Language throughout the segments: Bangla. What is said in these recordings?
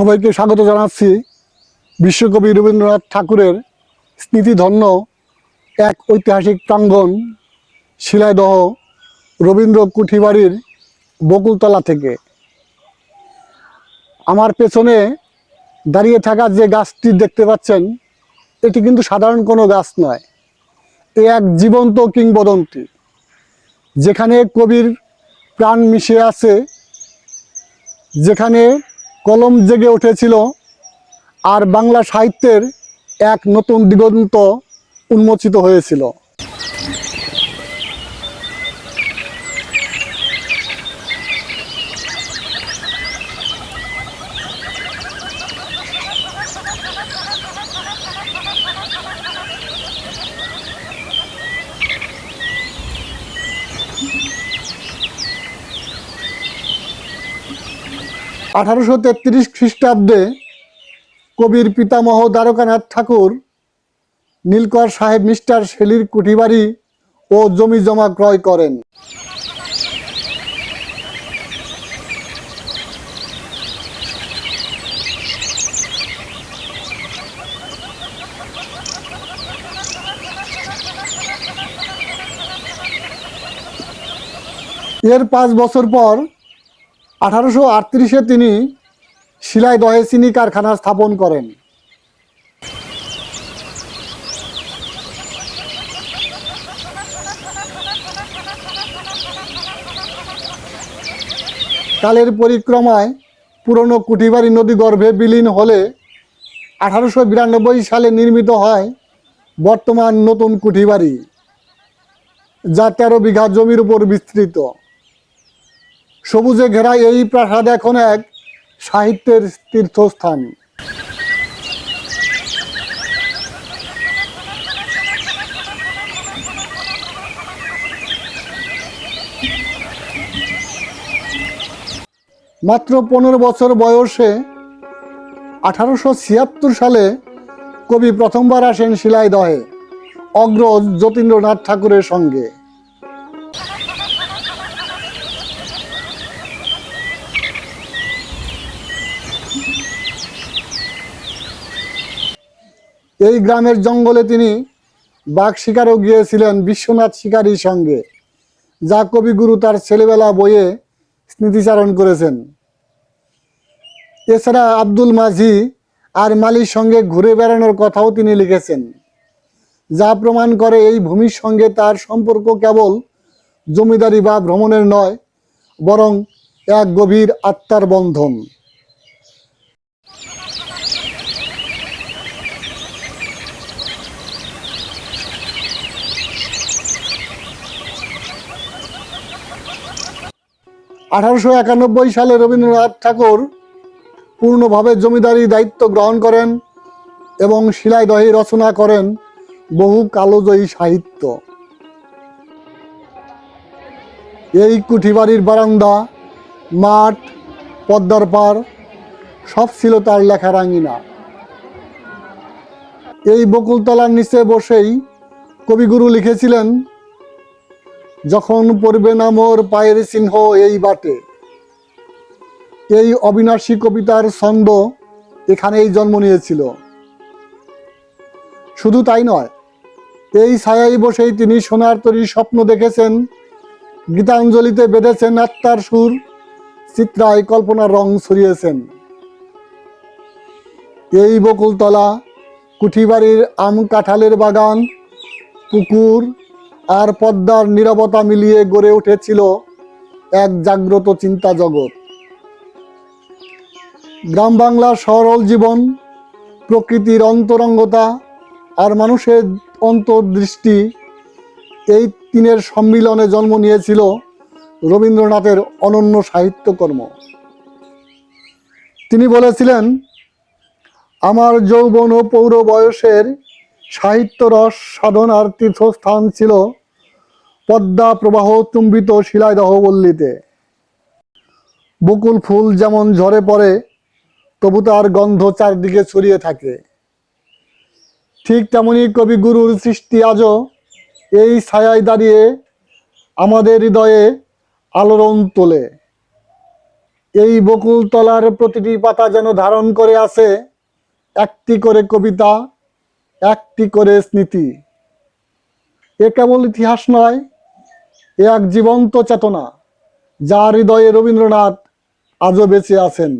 সবাইকে স্বাগত জানাচ্ছি বিশ্বকবি রবীন্দ্রনাথ ঠাকুরের স্মৃতিধন্য এক ঐতিহাসিক প্রাঙ্গণ শিলাইদহ রবীন্দ্র কুঠিবাড়ির বকুলতলা থেকে। আমার পেছনে দাঁড়িয়ে থাকা যে গাছটি দেখতে পাচ্ছেন, এটি কিন্তু সাধারণ কোনো গাছ নয়, এ এক জীবন্ত কিংবদন্তি, যেখানে কবির প্রাণ মিশে আছে, যেখানে কলম জেগে উঠেছিল আর বাংলা সাহিত্যের এক নতুন দিগন্ত উন্মোচিত হয়েছিল। আঠারোশো তেত্রিশ খ্রিস্টাব্দে কবির পিতামহ দ্বারকানাথ ঠাকুর, নীলকর সাহেব মিস্টার শেলির কুঠিবাড়ি ও জমি জমা ক্রয় করেন। এর পাঁচ বছর পর আঠারোশো আটত্রিশে তিনি শিলাইদহে চিনি কারখানা স্থাপন করেন। কালের পরিক্রমায় পুরনো কুঠিবাড়ি নদী গর্ভে বিলীন হলে আঠারোশো বিরানব্বই সালে নির্মিত হয় বর্তমান নতুন কুঠিবাড়ি, যা তেরো বিঘা জমির উপর বিস্তৃত। সবুজে ঘেরা এই প্রাসাদ এখন এক সাহিত্যের তীর্থস্থান। মাত্র পনেরো বছর বয়সে আঠারোশো ছিয়াত্তর সালে কবি প্রথমবার আসেন শিলাইদহে, অগ্রজ যতীন্দ্রনাথ ঠাকুরের সঙ্গে। এই গ্রামের জঙ্গলে তিনি বাঘ শিকারও গিয়েছিলেন বিশ্বনাথ শিকারীর সঙ্গে, যা কবিগুরু তার ছেলেবেলা বইয়ে স্মৃতিচারণ করেছেন। এছাড়া আব্দুল মাঝি আর মালির সঙ্গে ঘুরে বেড়ানোর কথাও তিনি লিখেছেন, যা প্রমাণ করে এই ভূমির সঙ্গে তার সম্পর্ক কেবল জমিদারি বা ভ্রমণের নয়, বরং এক গভীর আত্মার বন্ধন। আঠারোশো একানব্বই সালে রবীন্দ্রনাথ ঠাকুর পূর্ণভাবে জমিদারি দায়িত্ব গ্রহণ করেন এবং শিলাইদহে রচনা করেন বহু কালোজয়ী সাহিত্য। এই কুঠিবাড়ির বারান্দা, মাঠ, পদ্মার পার সব ছিল তার লেখা রাঙিনা। এই বকুলতলার নিচে বসেই কবিগুরু লিখেছিলেন যখন পড়বে না মোর পায়ের চিহ্ন এই বাটে। এই অবিনাশী কবিতার ছন্দ এখানেই জন্ম নিয়েছিল। শুধু তাই নয়, এই ছায়াই বসেই তিনি সোনার তরী স্বপ্ন দেখেছেন, গীতাঞ্জলিতে বেঁধেছেন আত্মার সুর, চিত্রায় কল্পনার রং ছড়িয়েছেন। এই বকুলতলা, কুঠিবাড়ির আম কাঁঠালের বাগান, পুকুর আর পদ্মার নীরবতা মিলিয়ে গড়ে উঠেছিল এক জাগ্রত চিন্তা জগৎ। গ্রাম বাংলার সরল জীবন, প্রকৃতির অন্তরঙ্গতা আর মানুষের অন্তর্দৃষ্টি এই তিনের সম্মিলনে জন্ম নিয়েছিল রবীন্দ্রনাথের অনন্য সাহিত্যকর্ম। তিনি বলেছিলেন, আমার যৌবন ও পৌর বয়সের সাহিত্য রস সাধনার তীর্থস্থান ছিল পদ্মা প্রবাহ চুম্বিত শিলাইদহ পল্লীতে বকুল ফুল যেমন ঝরে পড়ে, তবু তার গন্ধ চারদিকে ছড়িয়ে থাকে। ঠিক তেমনি কবিগুরুর সৃষ্টি আজও এই ছায়ায় দাঁড়িয়ে আমাদের হৃদয়ে আলোড়ন তোলে। এই বকুল তলার প্রতিটি পাতা যেন ধারণ করে আছে একটি করে কবিতা, একটি করে স্মৃতি। এ কেবল ইতিহাস নয় এ এক জীবন্ত চেতনা, যার হৃদয়ে রবীন্দ্রনাথ আজও বেঁচে আছেন।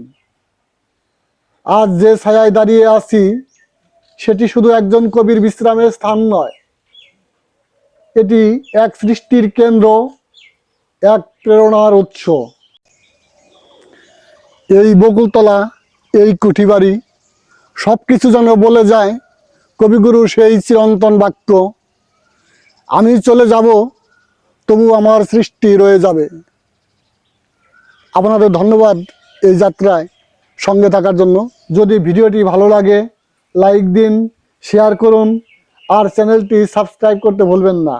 আজ যে ছায়ায় দাঁড়িয়ে আছি, সেটি শুধু একজন কবির বিশ্রামের স্থান নয়। এটি এক সৃষ্টির কেন্দ্র, এক প্রেরণার উৎস। এই বকুলতলা, এই কুঠিবাড়ি সব কিছু যেন বলে যায় কবিগুরু সেই চিরন্তন বাক্য, আমি চলে যাব তবু আমার সৃষ্টি রয়ে যাবে। আপনাদের ধন্যবাদ এই যাত্রায় সঙ্গে থাকার জন্য। যদি ভিডিওটি ভালো লাগে, লাইক দিন শেয়ার করুন, আর চ্যানেলটি সাবস্ক্রাইব করতে ভুলবেন না।